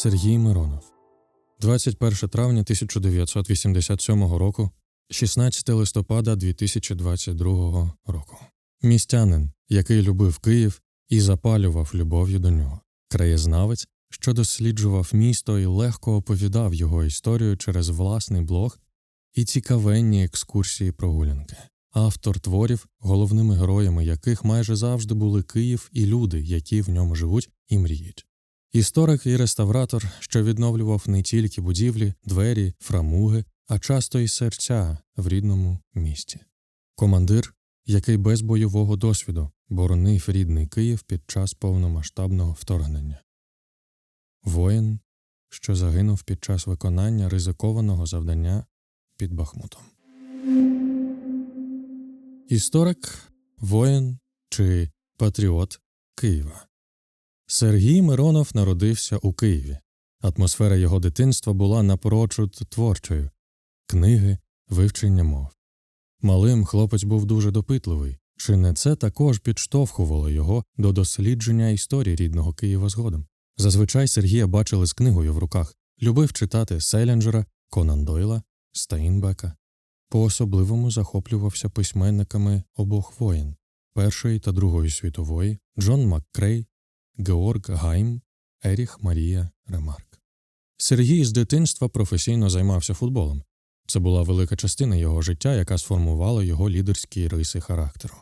Сергій Миронов, 21 травня 1987 року, 16 листопада 2022 року. Містянин, який любив Київ і запалював любов'ю до нього, краєзнавець, що досліджував місто і легко оповідав його історію через власний блог і цікавенні екскурсії прогулянки. Автор творів, головними героями яких майже завжди були Київ і люди, які в ньому живуть і мріють. Історик і реставратор, що відновлював не тільки будівлі, двері, фрамуги, а часто й серця в рідному місті. Командир, який без бойового досвіду боронив рідний Київ під час повномасштабного вторгнення. Воїн, що загинув під час виконання ризикованого завдання під Бахмутом. Історик, воїн чи патріот Києва. Сергій Миронов народився у Києві. Атмосфера його дитинства була напрочуд творчою книги, вивчення мов. Малим хлопець був дуже допитливий, чи не це також підштовхувало його до дослідження історії рідного Києва згодом. Зазвичай Сергія бачили з книгою в руках, любив читати Селінджера, Конан Дойла, Стейнбека. По особливому захоплювався письменниками обох воєн Першої та Другої світової Джон Маккрей, Георг Гайм, Еріх Марія Ремарк. Сергій з дитинства професійно займався футболом. Це була велика частина його життя, яка сформувала його лідерські риси характеру.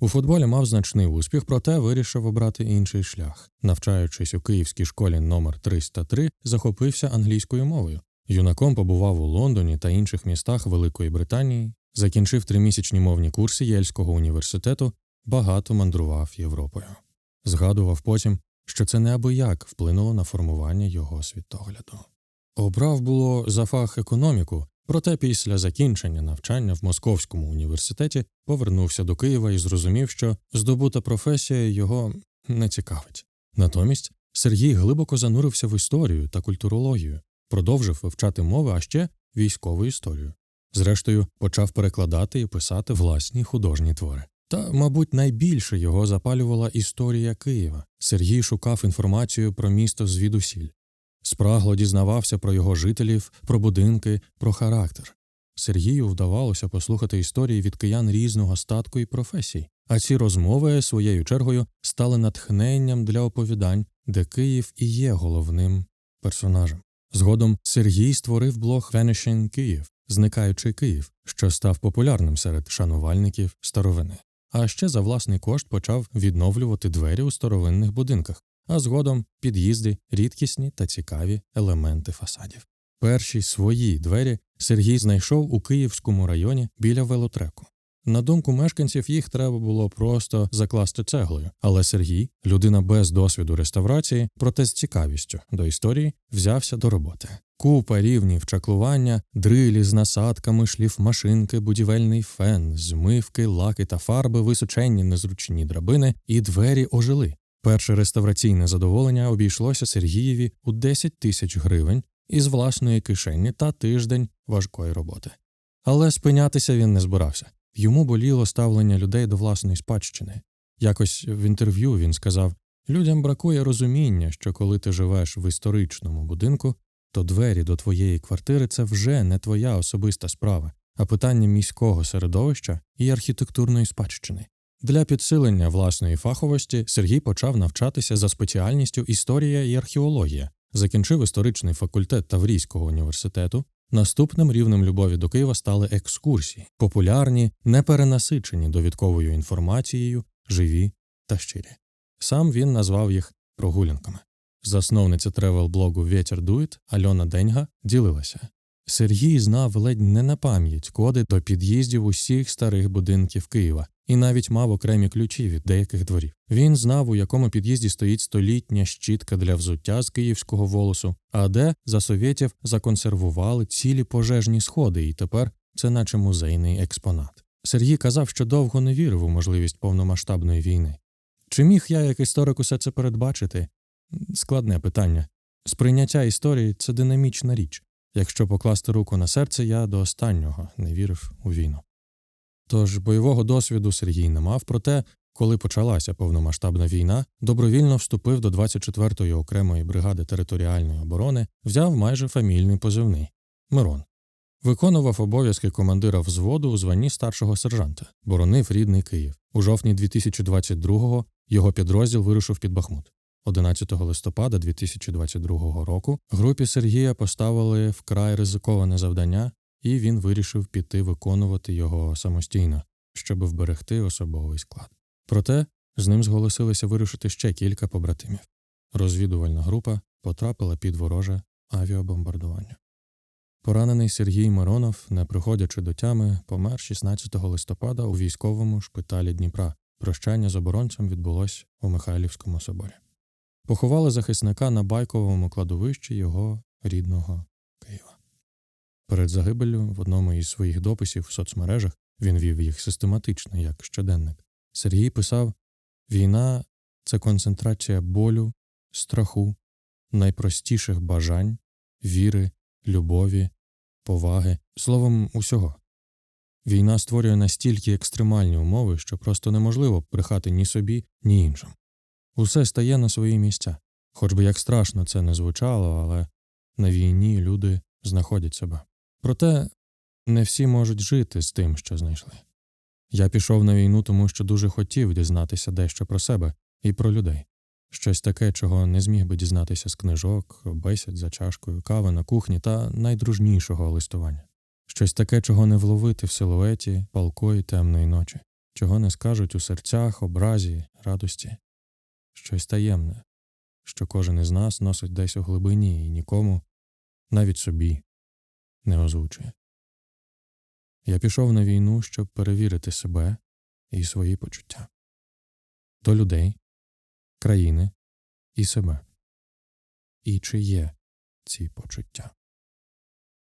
У футболі мав значний успіх, проте вирішив обрати інший шлях. Навчаючись у київській школі номер 303 захопився англійською мовою. Юнаком побував у Лондоні та інших містах Великої Британії, закінчив тримісячні мовні курси Єльського університету, багато мандрував Європою. Згадував потім, що це неабияк вплинуло на формування його світогляду. Обрав було за фах економіку, проте після закінчення навчання в Московському університеті повернувся до Києва і зрозумів, що здобута професія його не цікавить. Натомість Сергій глибоко занурився в історію та культурологію, продовжив вивчати мови, а ще військову історію. Зрештою, почав перекладати і писати власні художні твори. Та, мабуть, найбільше його запалювала історія Києва. Сергій шукав інформацію про місто звідусіль. Спрагло дізнавався про його жителів, про будинки, про характер. Сергію вдавалося послухати історії від киян різного статку і професій, а ці розмови своєю чергою стали натхненням для оповідань, де Київ і є головним персонажем. Згодом Сергій створив блог Vanishing Київ, зникаючий Київ, що став популярним серед шанувальників старовини. А ще за власний кошт почав відновлювати двері у старовинних будинках, а згодом під'їзди, рідкісні та цікаві елементи фасадів. Перші свої двері Сергій знайшов у Київському районі біля велотреку. На думку мешканців, їх треба було просто закласти цеглою, але Сергій, людина без досвіду реставрації, проте з цікавістю до історії, взявся до роботи. Купа рівнів чаклування, дрилі з насадками, шліфмашинки, будівельний фен, змивки, лаки та фарби, височенні незручні драбини, і двері ожили. Перше реставраційне задоволення обійшлося Сергієві у 10 тисяч гривень із власної кишені та тиждень важкої роботи. Але спинятися він не збирався. Йому боліло ставлення людей до власної спадщини. Якось в інтерв'ю він сказав: людям бракує розуміння, що коли ти живеш в історичному будинку, то двері до твоєї квартири це вже не твоя особиста справа, а питання міського середовища і архітектурної спадщини. Для підсилення власної фаховості Сергій почав навчатися за спеціальністю історія і археологія, закінчив історичний факультет Таврійського університету. Наступним рівнем любові до Києва стали екскурсії, популярні, неперенасичені довідковою інформацією, живі та щирі. Сам він назвав їх прогулянками. Засновниця тревел-блогу Вєтір Дует Альона Деньга ділилася. Сергій знав ледь не на пам'ять коди до під'їздів усіх старих будинків Києва і навіть мав окремі ключі від деяких дворів. Він знав, у якому під'їзді стоїть столітня щітка для взуття з київського волосу, а де за совєтів законсервували цілі пожежні сходи, і тепер це наче музейний експонат. Сергій казав, що довго не вірив у можливість повномасштабної війни. Чи міг я, як історик, усе це передбачити? Складне питання. Сприйняття історії це динамічна річ. Якщо покласти руку на серце, я до останнього не вірив у війну. Тож бойового досвіду Сергій не мав, проте Коли почалася повномасштабна війна, добровільно вступив до 24-ї окремої бригади територіальної оборони, взяв майже фамільний позивний Мирон. Виконував обов'язки командира взводу у званні старшого сержанта, боронив рідний Київ. У жовтні 2022-го його підрозділ вирушив під Бахмут. 11 листопада 2022 року групі Сергія поставили вкрай ризиковане завдання, і він вирішив піти виконувати його самостійно, щоб вберегти особовий склад. Проте з ним зголосилися вирушити ще кілька побратимів. Розвідувальна група потрапила під вороже авіабомбардування. Поранений Сергій Миронов, не приходячи до тями, помер 16 листопада у військовому шпиталі Дніпра. Прощання з оборонцем відбулось у Михайлівському соборі. Поховали захисника на байковому кладовищі його рідного. Перед загибеллю в одному із своїх дописів в соцмережах він вів їх систематично, як щоденник. Сергій писав: Війна це концентрація болю, страху, найпростіших бажань, віри, любові, поваги, словом, усього. Війна створює настільки екстремальні умови, що просто неможливо брехати ні собі, ні іншим. Усе стає на свої місця. Хоч би як страшно це не звучало, але на війні люди знаходять себе. Проте не всі можуть жити з тим, що знайшли. Я пішов на війну, тому що дуже хотів дізнатися дещо про себе і про людей, щось таке, чого не зміг би дізнатися з книжок, бесід за чашкою, кави на кухні та найдружнішого листування, щось таке, чого не вловити в силуеті палкої темної ночі, чого не скажуть у серцях, образі, радості, щось таємне, що кожен із нас носить десь у глибині і нікому, навіть собі, не озвучує. Я пішов на війну, щоб перевірити себе і свої почуття до людей, країни і себе. І чи є ці почуття.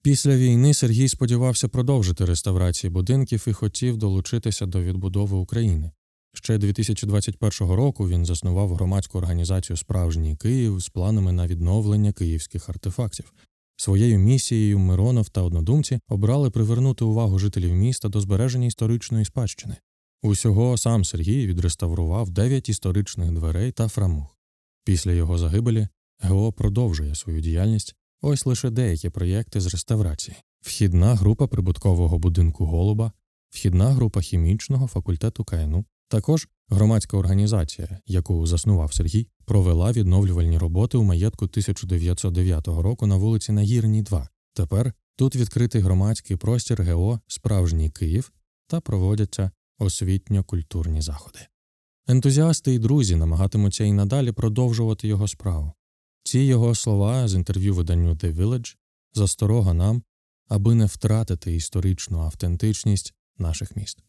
Після війни Сергій сподівався продовжити реставрації будинків і хотів долучитися до відбудови України. Ще 2021 року він заснував громадську організацію Справжній Київ з планами на відновлення київських артефактів. Своєю місією Миронов та однодумці обрали привернути увагу жителів міста до збереження історичної спадщини. Усього сам Сергій відреставрував дев'ять історичних дверей та фрамуг. Після його загибелі ГО продовжує свою діяльність. Ось лише деякі проєкти з реставрації: вхідна група прибуткового будинку Голуба, вхідна група хімічного факультету КНУ. Також громадська організація, яку заснував Сергій, провела відновлювальні роботи у маєтку 1909 року на вулиці Нагірній, 2. Тепер тут відкритий громадський простір ГО Справжній Київ та проводяться освітньо-культурні заходи. Ентузіасти і друзі намагатимуться і надалі продовжувати його справу. Ці його слова з інтерв'ю виданню The Village засторога нам, аби не втратити історичну автентичність наших міст.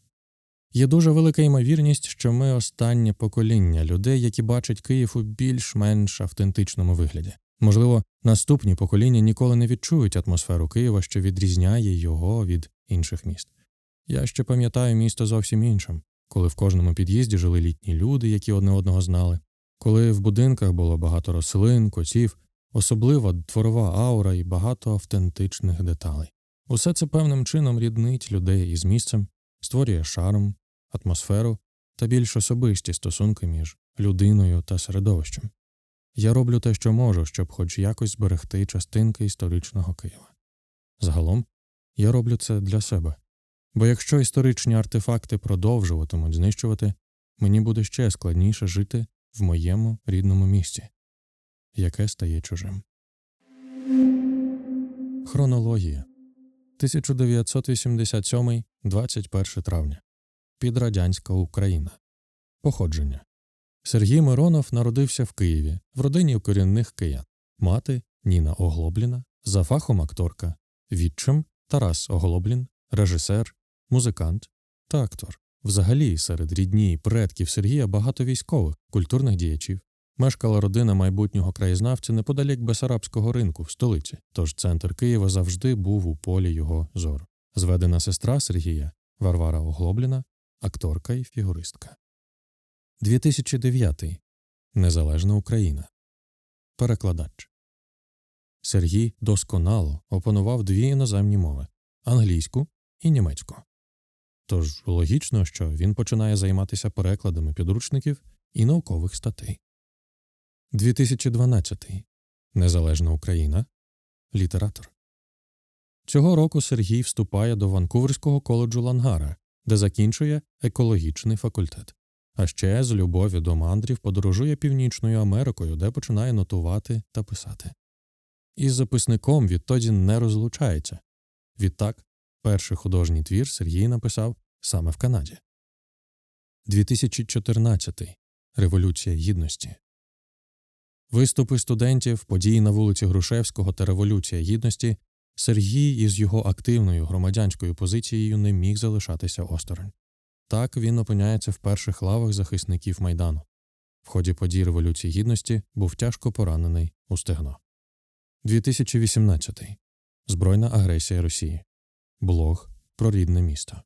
Є дуже велика ймовірність, що ми останнє покоління людей, які бачать Київ у більш-менш автентичному вигляді. Можливо, наступні покоління ніколи не відчують атмосферу Києва, що відрізняє його від інших міст. Я ще пам'ятаю місто зовсім іншим, коли в кожному під'їзді жили літні люди, які одне одного знали, коли в будинках було багато рослин, котів, особлива дворова аура і багато автентичних деталей. Усе це певним чином ріднить людей із місцем, створює шарм, атмосферу та більш особисті стосунки між людиною та середовищем. Я роблю те, що можу, щоб хоч якось зберегти частинки історичного Києва. Загалом я роблю це для себе, бо якщо історичні артефакти продовжуватимуть знищувати, мені буде ще складніше жити в моєму рідному місті, яке стає чужим. Хронологія 1987 21 травня Підрадянська Україна. Походження Сергій Миронов народився в Києві в родині корінних киян. Мати Ніна Оглобліна, за фахом акторка, відчим Тарас Оглоблін, режисер, музикант та актор. Взагалі, серед рідні і предків Сергія багато військових, культурних діячів. Мешкала родина майбутнього краєзнавця неподалік Бесарабського ринку в столиці, тож центр Києва завжди був у полі його зору. Зведена сестра Сергія Варвара Оглобліна, акторка і фігуристка. 2009. Незалежна Україна. Перекладач Сергій досконало опанував дві іноземні мови англійську і німецьку. Тож логічно, що він починає займатися перекладами підручників і наукових статей. 2012. Незалежна Україна. Літератор. Цього року Сергій вступає до Ванкуверського коледжу Лангара, де закінчує екологічний факультет. А ще з любові до мандрів подорожує Північною Америкою, де починає нотувати та писати. Із записником відтоді не розлучається. Відтак, перший художній твір Сергій написав саме в Канаді. 2014. Революція Гідності. Виступи студентів, події на вулиці Грушевського та Революція Гідності Сергій із його активною громадянською позицією не міг залишатися осторонь. Так він опиняється в перших лавах захисників Майдану. В ході подій Революції Гідності був тяжко поранений у стегно. 2018. Збройна агресія Росії. Блог про рідне місто.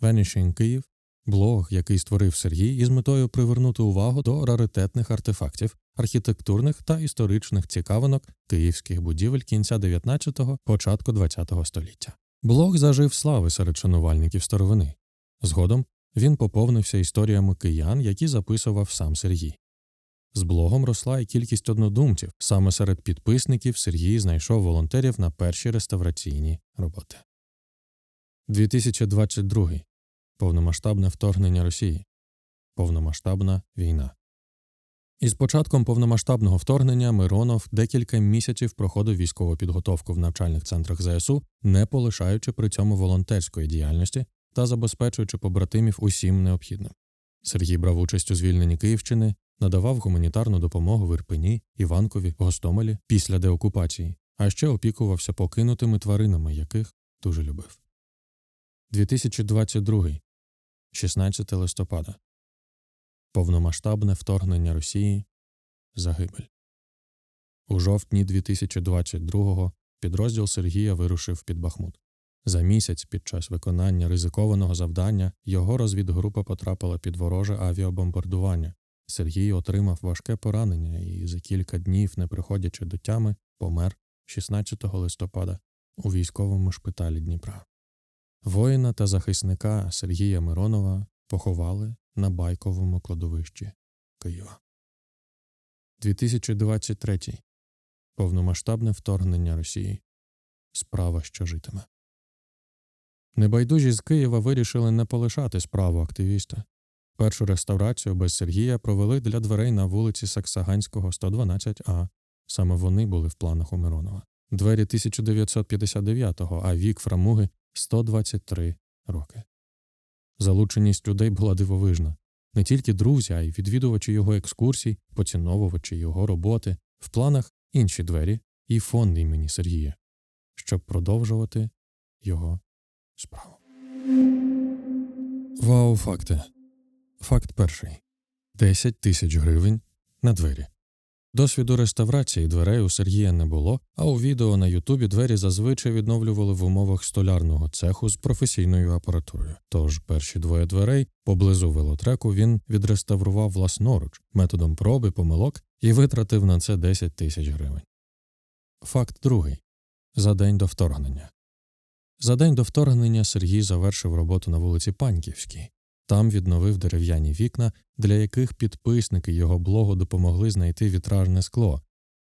Vanishing Київ блог, який створив Сергій із метою привернути увагу до раритетних артефактів, архітектурних та історичних цікавинок київських будівель кінця 19-го, початку 20-го століття. Блог зажив слави серед шанувальників старовини. Згодом він поповнився історіями киян, які записував сам Сергій. З блогом росла і кількість однодумців. Саме серед підписників Сергій знайшов волонтерів на перші реставраційні роботи. 2022. Повномасштабне вторгнення Росії. Повномасштабна війна. Із початком повномасштабного вторгнення Миронов декілька місяців проходив військову підготовку в навчальних центрах ЗСУ, не полишаючи при цьому волонтерської діяльності та забезпечуючи побратимів усім необхідним. Сергій брав участь у звільненні Київщини, надавав гуманітарну допомогу в Ірпені, Іванкові, Гостомелі після деокупації, а ще опікувався покинутими тваринами, яких дуже любив. 2022. 16 листопада. Повномасштабне вторгнення Росії. Загибель. У жовтні 2022-го підрозділ Сергія вирушив під Бахмут. За місяць під час виконання ризикованого завдання його розвідгрупа потрапила під вороже авіабомбардування. Сергій отримав важке поранення і за кілька днів, не приходячи до тями, помер 16 листопада у військовому шпиталі Дніпра. Воїна та захисника Сергія Миронова поховали на байковому кладовищі Києва. 2023. Повномасштабне вторгнення Росії. Справа, що житиме. Небайдужі з Києва вирішили не полишати справу активіста. Першу реставрацію без Сергія провели для дверей на вулиці Саксаганського, 112А. Саме вони були в планах у Миронова. Двері 1959-го, а вік фрамуги 123 роки. Залученість людей була дивовижна. Не тільки друзі, а й відвідувачі його екскурсій, поціновувачі його роботи, в планах інші двері і фонд імені Сергія, щоб продовжувати його справу. Вау, факти. Факт перший: 10 тисяч гривень на двері. Досвіду реставрації дверей у Сергія не було, а у відео на Ютубі двері зазвичай відновлювали в умовах столярного цеху з професійною апаратурою. Тож перші двоє дверей поблизу велотреку він відреставрував власноруч методом проби, помилок і витратив на це 10 тисяч гривень. Факт другий за день до вторгнення. За день до вторгнення Сергій завершив роботу на вулиці Паньківській. Там відновив дерев'яні вікна, для яких підписники його блогу допомогли знайти вітражне скло,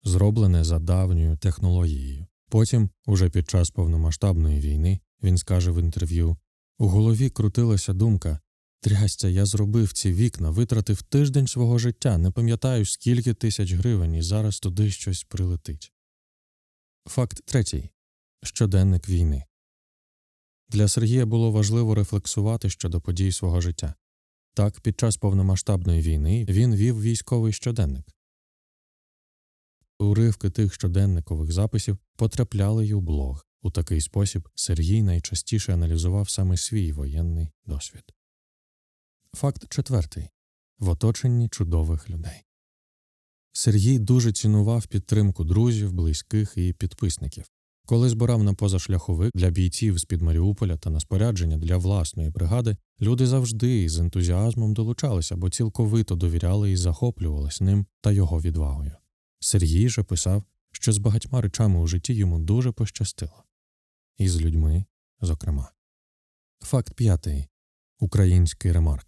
зроблене за давньою технологією. Потім, уже під час повномасштабної війни, він скаже в інтерв'ю у голові крутилася думка Трястя, я зробив ці вікна, витратив тиждень свого життя, не пам'ятаю, скільки тисяч гривень, і зараз туди щось прилетить. Факт третій щоденник війни. Для Сергія було важливо рефлексувати щодо подій свого життя. Так, під час повномасштабної війни він вів військовий щоденник. Уривки тих щоденникових записів потрапляли й у блог. У такий спосіб Сергій найчастіше аналізував саме свій воєнний досвід. Факт четвертий в оточенні чудових людей. Сергій дуже цінував підтримку друзів, близьких і підписників. Коли збирав на позашляховик для бійців з під Маріуполя та на спорядження для власної бригади, люди завжди з ентузіазмом долучалися, бо цілковито довіряли і захоплювались ним та його відвагою. Сергій же писав, що з багатьма речами у житті йому дуже пощастило, і з людьми, зокрема. Факт п'ятий Український ремарк.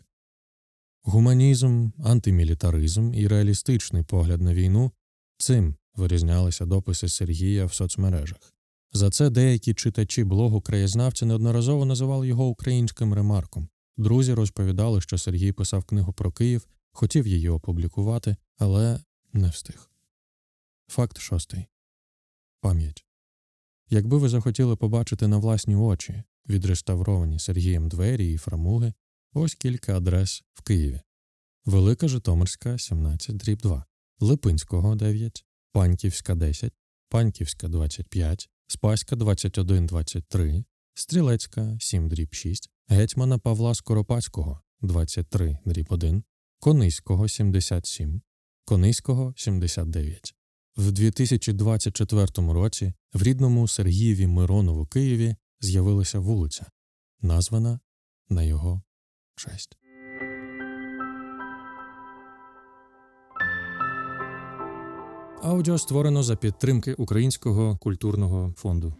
Гуманізм, антимілітаризм і реалістичний погляд на війну цим вирізнялися дописи Сергія в соцмережах. За це деякі читачі блогу краєзнавця неодноразово називали його українським ремарком. Друзі розповідали, що Сергій писав книгу про Київ, хотів її опублікувати, але не встиг. Факт шостий. Пам'ять. Якби ви захотіли побачити на власні очі відреставровані Сергієм двері і фрамуги, ось кілька адрес в Києві. Велика Житомирська, 17, дріб 2, Липинського, 9, Паньківська, 10, Паньківська, 25, Спаська, 21, 23, Стрілецька, 7, дріб 6, Гетьмана Павла Скоропадського, 23, дріб 1, Кониського, 77, Кониського, 79. В 2024 році в рідному Сергієві Миронову Києві з'явилася вулиця, названа на його честь. Аудіо створено за підтримки Українського культурного фонду.